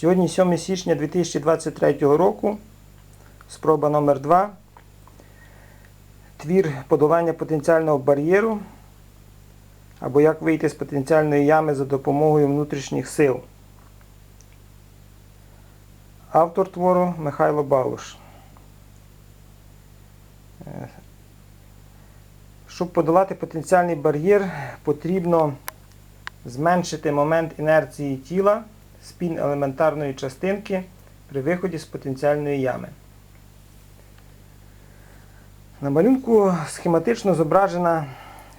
Сьогодні 7 січня 2023 року. Спроба номер 2 Твір подолання потенціального бар'єру. Або як вийти з потенціальної ями за допомогою внутрішніх сил. Автор твору Михайло Балуш. Щоб подолати потенціальний бар'єр, потрібно зменшити момент інерції тіла спін елементарної частинки при виході з потенціальної ями. На малюнку схематично зображена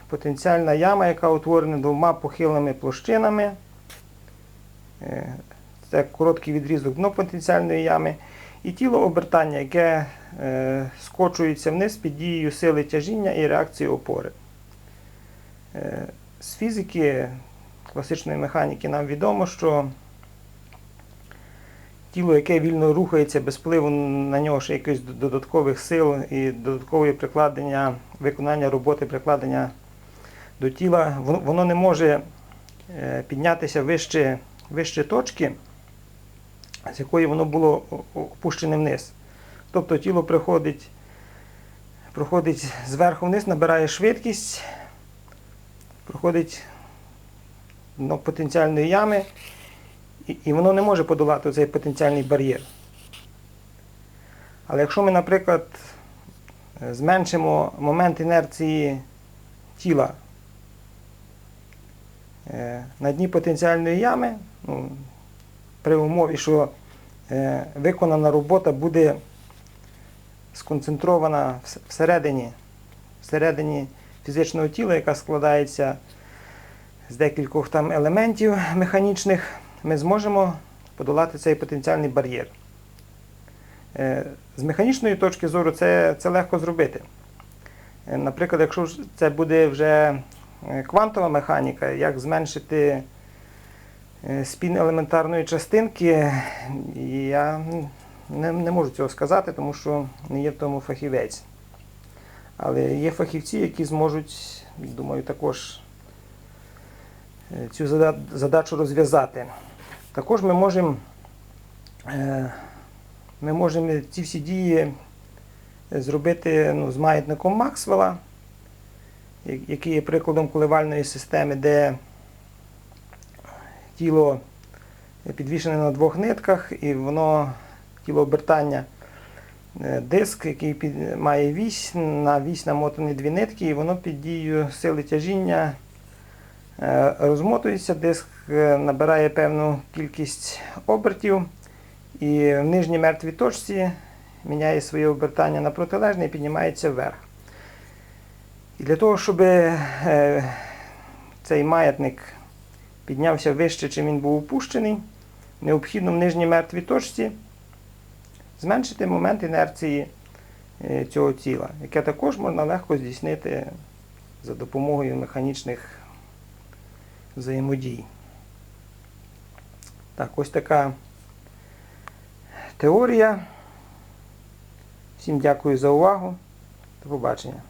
потенціальна яма, яка утворена двома похилими площинами. Е, Це короткий відрізок дно потенціальної ями. І тіло обертання, яке е, скочується вниз під дією сили тяжіння і реакції опори. Е, З фізики класичної механіки нам відомо, що тіло, яке вільно рухається без впливу на нього ще якихось додаткових сил і додаткової прикладення, виконання роботи прикладення до тіла, воно, не може е, піднятися вище, вище точки, з якої воно було опущене вниз. Тобто тіло приходить, проходить зверху вниз, набирає швидкість, проходить дно потенціальної ями, і, воно не може подолати цей потенціальний бар'єр. Але якщо ми, наприклад, зменшимо момент інерції тіла е, на дні потенціальної ями, ну, при умові, що е, виконана робота буде сконцентрована всередині, всередині фізичного тіла, яка складається з декількох там елементів механічних, ми зможемо подолати цей потенціальний бар'єр. Е, З механічної точки зору це, це легко зробити. Е, Наприклад, якщо це буде вже е, квантова механіка, як зменшити спін елементарної частинки, я не, не можу цього сказати, тому що не є в тому фахівець. Але є фахівці, які зможуть, думаю, також цю задачу розв'язати. Також ми можемо, е, ми можемо ці всі дії зробити ну, з маятником Максвелла, який є прикладом коливальної системи, де тіло підвішене на двох нитках, і воно тіло обертання. е, Диск, який має вісь, на вісь намотані дві нитки, і воно під дією сили тяжіння е, розмотується, диск е, набирає певну кількість обертів, і в нижній мертвій точці міняє своє обертання на протилежне і піднімається вверх. І для того, щоб е, цей маятник піднявся вище, чим він був опущений, необхідно в нижній мертвій точці зменшити момент інерції е, цього тіла, яке також можна легко здійснити за допомогою механічних взаємодій. Так, ось така теорія. Всім дякую за увагу. До побачення.